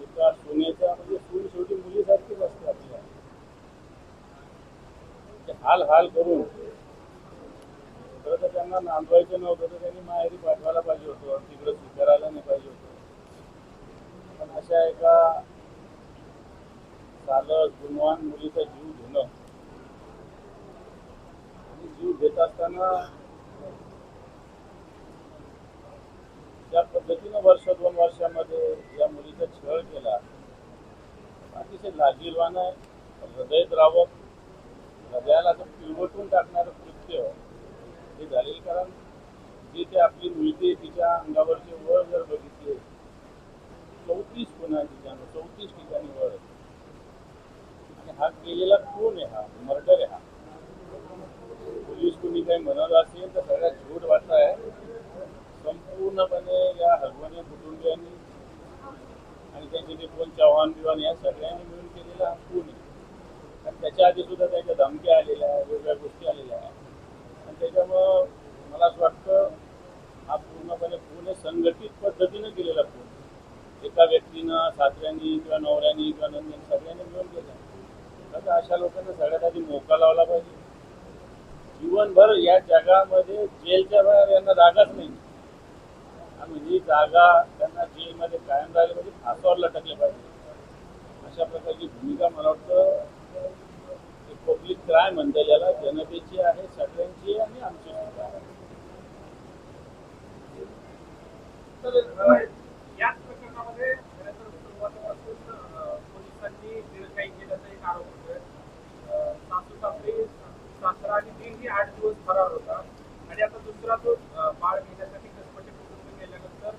एका म्हणजे आपल्या म्हणजे हाल हाल करून तर त्यांना नांदवायचं नव्हतं तर त्यांनी माहेरी पाठवायला पाहिजे होतं तिकडे स्वीकारायला नाही पाहिजे होत. पण अशा एका चालत गुणवान मुलीचा जीव घेणं आणि जीव घेत असताना वर्ष दोन वर्षामध्ये या मुलीचा छळ केला. अतिशय लाजीरवान आहे. हृदयद्रावक हृदयाला असं पिळवटून टाकणारं कृत्य हे झालेलं कारण जी ते आपली मुलगी तिच्या अंगावरचे वळ जर बघितले चौतीस गुन्हा आहे तिच्यानं चौतीस ठिकाणी वळ आणि हा केलेला कोण आहे हा? मर्डर आहे हा. पोलीस कुणी काही म्हणत असेल तर सगळ्यात झूट वाटत आहे. पूर्णपणे या हगवणे कुटुंबियांनी आणि त्यांचे जे कोण चव्हाण बिव्हाण या सगळ्यांनी मिळून केलेला हा खून आहे. आणि त्याच्या आधी सुद्धा त्याच्या धमक्या आलेल्या आहे वेगवेगळ्या गोष्टी आलेल्या आहे आणि त्याच्यामुळं मला असं वाटतं हा पूर्णपणे पूर्ण संघटित पद्धतीनं केलेला खून एका व्यक्तीनं सासऱ्यांनी किंवा नवऱ्यानी किंवा नंद्यांनी सगळ्यांनी मिळून केला तर अशा लोकांना सगळ्यात आधी मोका लावला पाहिजे. जीवनभर या जगामध्ये जेलच्या बाहेर यांना जागाच नाही. जागा त्यांना जेलमध्ये कायम राहिले म्हणजे फासावर लटकले पाहिजे. अशा प्रकारची भूमिका मला वाटतं पब्लिक काय म्हणते याला. जनतेची आहे सगळ्यांची आणि आमची सुद्धा आहे. तर अ, याच प्रकरणामध्ये तर पोलिसांनी दिरकाई केल्याचा एक आरोप होतोय. अ, सासू सासरे सासरा आणि तीन आठ दिवस फरार होता आणि आता दुसरा तो अ, बाळ घेण्यासाठी कसपटे कुटुंब गेल्यानंतर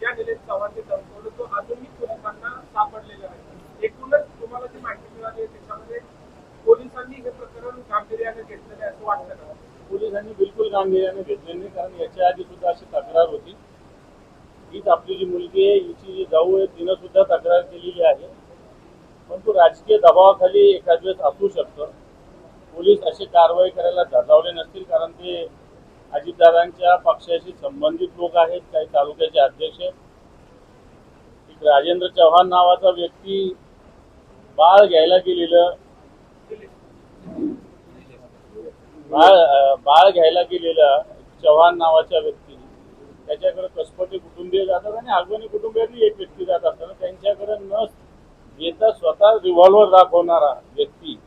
ज्या निलेश चव्हाणने धमकवलं तो अजूनही पोलिसांना सापडलेला नाही एकूणच तुम्हाला जी माहिती मिळाली आहे त्याच्यामध्ये पोलिसांनी हे प्रकरण गांभीर्याने घेतलेलं असं वाटतं का? पोलिसांनी बिलकुल गांभीर्याने घेतले नाही कारण याच्या आधी सुद्धा अशी तक्रार होती. हीच आपली जी मुलगी आहे हिची जी जाऊ आहे तिनं सुद्धा तक्रार केलेली आहे. परंतु राजकीय दबावाखाली एखाद वेळेस असू शकतं. पोलीस अशी कारवाई करायला धजावले नसतील कारण ते अजितदादांच्या पक्षाशी संबंधित लोक आहेत काही तालुक्याचे अध्यक्ष आहेत. राजेंद्र चव्हाण नावाचा व्यक्ती बाळ घ्यायला गेलेलं बाळ बाळ घ्यायला गेलेला चव्हाण नावाच्या व्यक्ती त्याच्याकडे कसपटे कुटुंबीय जातात आणि आगवणी कुटुंबियातली एक व्यक्ती जात असताना त्यांच्याकडे न घेता स्वतः रिव्हॉल्वर दाखवणारा व्यक्ती.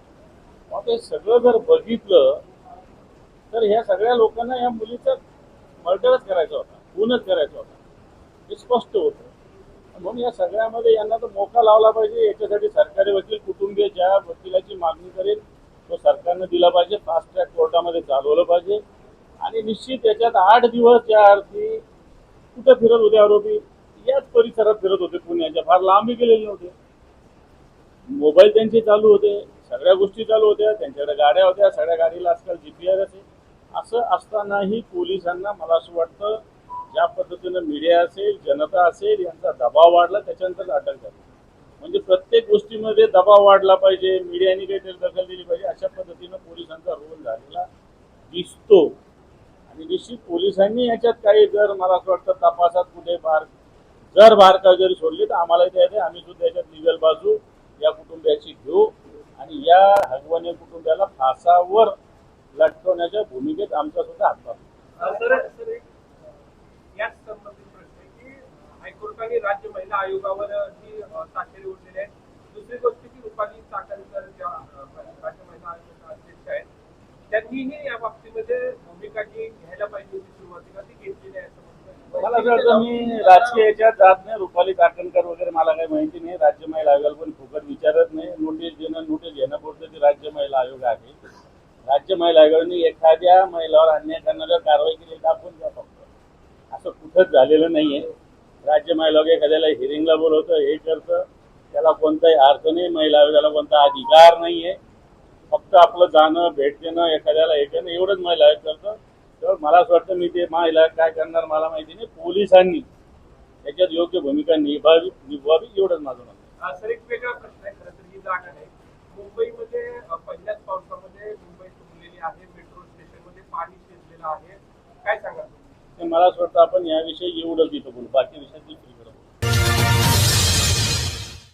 मग ते सगळं जर बघितलं तर ह्या सगळ्या लोकांना या मुलीचा मर्डरच करायचा होता खूनच करायचा होता. हे स्पष्ट होतं. म्हणून या सगळ्यामध्ये यांना तर मोका लावला पाहिजे. याच्यासाठी सरकारी वकील कुटुंबीय ज्या वकिलाची मागणी करेल तो सरकारनं दिला पाहिजे. फास्ट चालवलं पाहिजे. आणि निश्चित याच्यात आठ दिवस या अर्थी कुठं फिरत होते आरोपी? याच परिसरात फिरत होते पुण्याच्या. फार लांबी गेलेले नव्हते. मोबाईल त्यांचे चालू होते. सगळ्या गोष्टी चालू होत्या. त्यांच्याकडे गाड्या होत्या. सगळ्या गाडीला आजकाल जी पी आर असेल असं असतानाही पोलिसांना मला असं वाटतं ज्या पद्धतीनं मीडिया असेल जनता असेल यांचा दबाव वाढला त्याच्यानंतर अटक झाली. म्हणजे प्रत्येक गोष्टीमध्ये दबाव वाढला पाहिजे मीडियाने काहीतरी दखल दिली पाहिजे अशा पद्धतीनं पोलिसांचा रोल झालेला दिसतो. आणि निश्चित पोलिसांनी याच्यात काही जर मला असं वाटतं तपासात कुठे बार जर बारका जरी सोडली तर आम्हाला ते आम्ही सुद्धा याच्यात लिगल बाजू या कुटुंबियाची घेऊ आणि या हगवणे कुटुंबियाला फासावर लटकवण्याच्या भूमिकेत आमचा सुद्धा हातभार. हायकोर्टाने राज्य महिला आयोगावर ही अ, ताशेरे उठलेली आहे. दुसरी गोष्ट की रुपाली चाकणकर ज्या राज्य महिला आयोगाच्या अध्यक्ष आहेत त्यांनीही या बाबतीमध्ये भूमिका जी घ्यायला पाहिजे होती सुरुवातीला ती घेतली नाही असं मला असं वाटतं मी राजकीय याच्यात जात नाही रुपाली काटणकर वगैरे मला काही माहिती नाही राज्य महिला आयोगाला पण फुकट विचारत नाही. नोटीस देणं नोटीस घेणं पुरतं ते राज्य महिला आयोग आहे. राज्य महिला आयोगाने एखाद्या महिलावर अन्याय करणाऱ्या कारवाई केली दाखवून द्या फक्त. असं कुठंच झालेलं नाहीये. राज्य महिला एखाद्याला हिरिंगला बोलवतं हे करतं त्याला कोणताही अर्थ नाही महिला आयोगाला कोणता अधिकार नाहीये. फक्त आपलं जाणं भेट देणं एखाद्याला हे करणं एवढंच महिला आयोग करतं. तर मला असं वाटतं मी ते महिला काय करणार मला माहिती नाही. पोलिसांनी त्याच्यात योग्य भूमिका निभावी निभवावी एवढंच माझं म्हणणं सर एक वेगळा प्रश्न आहे. खरं तर ही जागा नाही मुंबईमध्ये पहिल्याच पावसामध्ये मुंबई तुंबलेली आहे मेट्रो स्टेशनमध्ये पाणी शिरलेलं आहे. मला असं वाटतं आपण याविषयी एवढंच इथं बोलू. बाकी विषयात